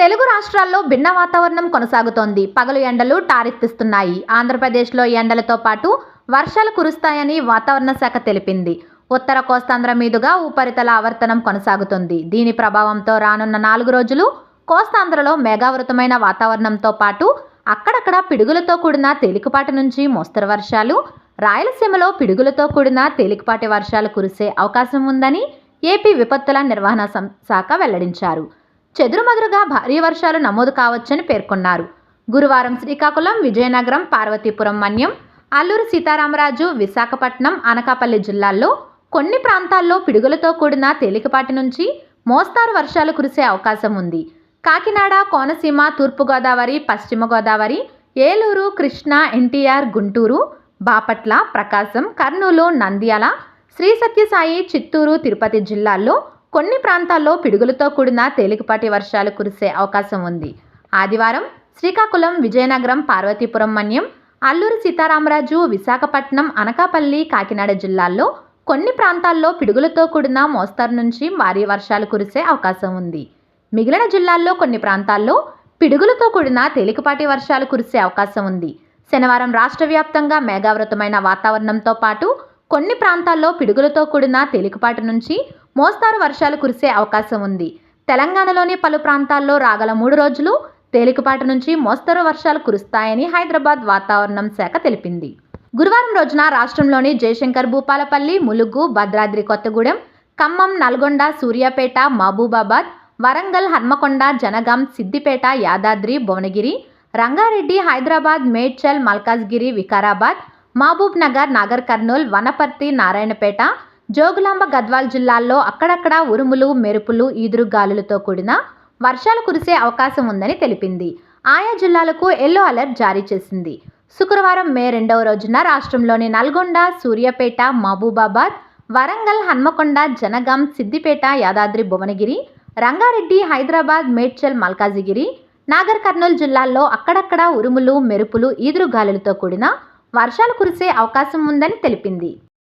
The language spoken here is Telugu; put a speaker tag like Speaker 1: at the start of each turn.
Speaker 1: తెలుగు రాష్ట్రాల్లో భిన్న వాతావరణం కొనసాగుతోంది. పగలు ఎండలు టారెత్తిస్తున్నాయి. ఆంధ్రప్రదేశ్లో ఎండలతో పాటు వర్షాలు కురుస్తాయని వాతావరణ శాఖ తెలిపింది. ఉత్తర కోస్తాంధ్ర మీదుగా ఉపరితల ఆవర్తనం కొనసాగుతుంది. దీని ప్రభావంతో రానున్న నాలుగు రోజులు కోస్తాంధ్రలో మేఘావృతమైన వాతావరణంతో పాటు అక్కడక్కడ పిడుగులతో కూడిన తేలికపాటి నుంచి మోస్తరు వర్షాలు రాయలసీమలో పిడుగులతో కూడిన తేలికపాటి వర్షాలు కురిసే అవకాశం ఉందని ఏపీ విపత్తుల నిర్వహణ శాఖ వెల్లడించారు. చెదురుమదురుగా భారీ వర్షాలు నమోదు కావచ్చని పేర్కొన్నారు. గురువారం శ్రీకాకుళం విజయనగరం పార్వతీపురం మన్యం అల్లూరు సీతారామరాజు విశాఖపట్నం అనకాపల్లి జిల్లాల్లో కొన్ని ప్రాంతాల్లో పిడుగులతో కూడిన తేలికపాటి నుంచి మోస్తారు వర్షాలు కురిసే అవకాశం ఉంది. కాకినాడ కోనసీమ తూర్పుగోదావరి పశ్చిమ గోదావరి ఏలూరు కృష్ణా ఎన్టీఆర్ గుంటూరు బాపట్ల ప్రకాశం కర్నూలు నంద్యాల శ్రీ సత్యసాయి చిత్తూరు తిరుపతి జిల్లాల్లో కొన్ని ప్రాంతాల్లో పిడుగులతో కూడిన తేలికపాటి వర్షాలు కురిసే అవకాశం ఉంది. ఆదివారం శ్రీకాకుళం విజయనగరం పార్వతీపురం మన్యం అల్లూరు సీతారామరాజు విశాఖపట్నం అనకాపల్లి కాకినాడ జిల్లాల్లో కొన్ని ప్రాంతాల్లో పిడుగులతో కూడిన మోస్తరు నుంచి భారీ వర్షాలు కురిసే అవకాశం ఉంది. మిగిలిన జిల్లాల్లో కొన్ని ప్రాంతాల్లో పిడుగులతో కూడిన తేలికపాటి వర్షాలు కురిసే అవకాశం ఉంది. శనివారం రాష్ట్ర వ్యాప్తంగా మేఘావృతమైన వాతావరణంతో పాటు కొన్ని ప్రాంతాల్లో పిడుగులతో కూడిన తేలికపాటి నుంచి మోస్తారు వర్షాలు కురిసే అవకాశం ఉంది. తెలంగాణలోని పలు ప్రాంతాల్లో రాగల మూడు రోజులు తేలికపాటి నుంచి మోస్తరు వర్షాలు కురుస్తాయని హైదరాబాద్ వాతావరణం శాఖ తెలిపింది. గురువారం రోజున రాష్ట్రంలోని జయశంకర్ భూపాలపల్లి ములుగు భద్రాద్రి కొత్తగూడెం ఖమ్మం నల్గొండ సూర్యాపేట మహబూబాబాద్ వరంగల్ హన్మకొండ జనగాం సిద్దిపేట యాదాద్రి భువనగిరి రంగారెడ్డి హైదరాబాద్ మేడ్చల్ మల్కాజ్గిరి వికారాబాద్ మహబూబ్ నగర్ నాగర్ కర్నూల్ వనపర్తి నారాయణపేట జోగులాంబ గద్వాల్ జిల్లాల్లో అక్కడక్కడ ఉరుములు మెరుపులు ఈదురు గాలులతో కూడిన వర్షాలు కురిసే అవకాశం ఉందని తెలిపింది. ఆయా జిల్లాలకు ఎల్లో అలర్ట్ జారీ చేసింది. శుక్రవారం మే రెండవ రోజున రాష్ట్రంలోని నల్గొండ సూర్యాపేట మహబూబాబాద్ వరంగల్ హన్మకొండ జనగాం సిద్దిపేట యాదాద్రి భువనగిరి రంగారెడ్డి హైదరాబాద్ మేడ్చల్ మల్కాజిగిరి నాగర్ కర్నూలు జిల్లాల్లో అక్కడక్కడ ఉరుములు మెరుపులు ఈదురు గాలులతో కూడిన వర్షాలు కురిసే అవకాశం ఉందని తెలిపింది.